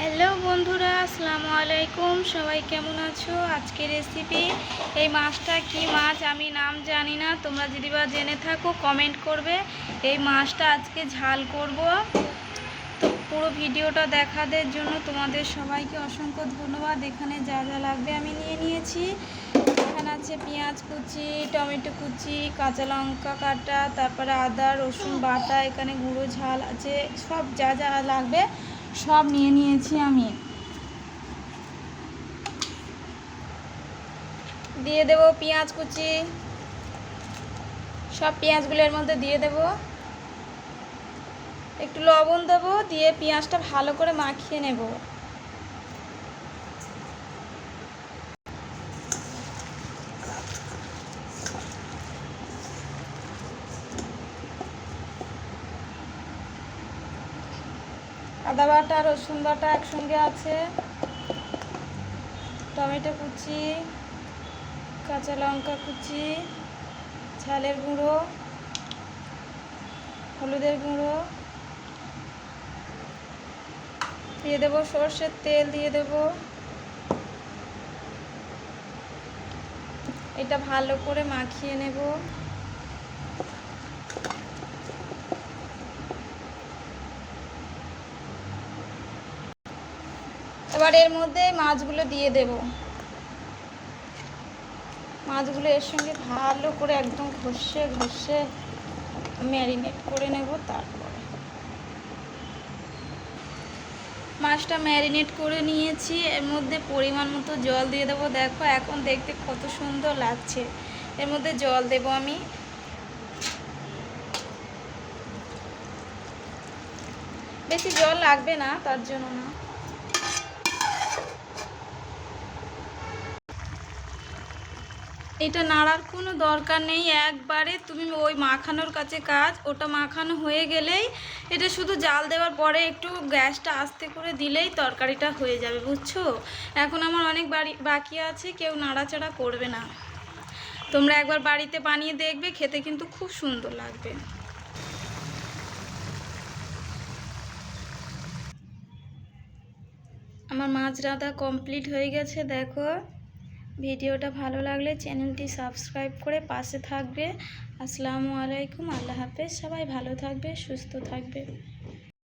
Hello বন্ধুরা, আসসালামু আলাইকুম। সবাই কেমন আছো? আজকে রেসিপি এই মাছটা কি মাছ আমি নাম জানি না। তোমরা যদি বা জেনে থাকো কমেন্ট করবে। এই মাছটা আজকে ঝাল করব। তো পুরো ভিডিওটা দেখাদের জন্য তোমাদের সবাইকে অসংখ্য ধন্যবাদ। এখানে যা যা লাগবে আমি নিয়ে নিয়েছি। এখানে আছে পেঁয়াজ কুচি, টমেটো কুচি, কাঁচা লঙ্কা কাটা, তারপরে আদা, রসুন বাটা, এখানে গুঁড়ো ঝাল আছে। সব যা যা লাগবে সব নিয়ে নিয়েছি আমি। দিয়ে দেব পেঁয়াজ কুচি। সব পেঁয়াজগুলোর মধ্যে দিয়ে দেব। একটু লবণ দেবো, দিয়ে পেঁয়াজটা ভালো করে মাখিয়ে নেব। আদা বাটা, রসুন বাটা একসঙ্গে আছে। টমেটো কুচি, কাঁচা লঙ্কা কুচি, ঝালের গুঁড়ো, হলুদের গুঁড়ো। দিয়ে দেবো সর্ষের তেল, দিয়ে দেব। এটা ভালো করে মাখিয়ে নেব। এবার এর মধ্যে মাছগুলো দিয়ে দেব। মাছগুলো এর সঙ্গে ভালো করে একদম ঘষে ঘষে ম্যারিনেট করে নেব তারপরে। মাছটা ম্যারিনেট করে নিয়েছি, এর মধ্যে পরিমাণ মতো জল দিয়ে দেবো। দেখো এখন দেখতে কত সুন্দর লাগছে। এর মধ্যে জল দেব আমি। বেশি জল লাগবে না, তার জন্য না। এটা নাড়ার কোনো দরকার নেই। একবারে তুমি ওই মাখানোর কাছে কাজ, ওটা মাখানো হয়ে গেলেই এটা শুধু জাল দেওয়ার পরে একটু গ্যাসটা আস্তে করে দিলেই তরকারিটা হয়ে যাবে, বুঝছ? এখন আমার অনেক বাড়ি, বাকি আছে, কেউ নাড়াচাড়া করবে না। তোমরা একবার বাড়িতে বানিয়ে দেখবে, খেতে কিন্তু খুব সুন্দর লাগবে। আমার মাছ রাঁধা কমপ্লিট হয়ে গেছে, দেখো। ভিডিওটা ভালো লাগলে চ্যানেলটি সাবস্ক্রাইব করে পাশে থাকবে। আসসালামু আলাইকুম, আল্লাহ হাফেজ। সবাই ভালো থাকবে, সুস্থ থাকবে।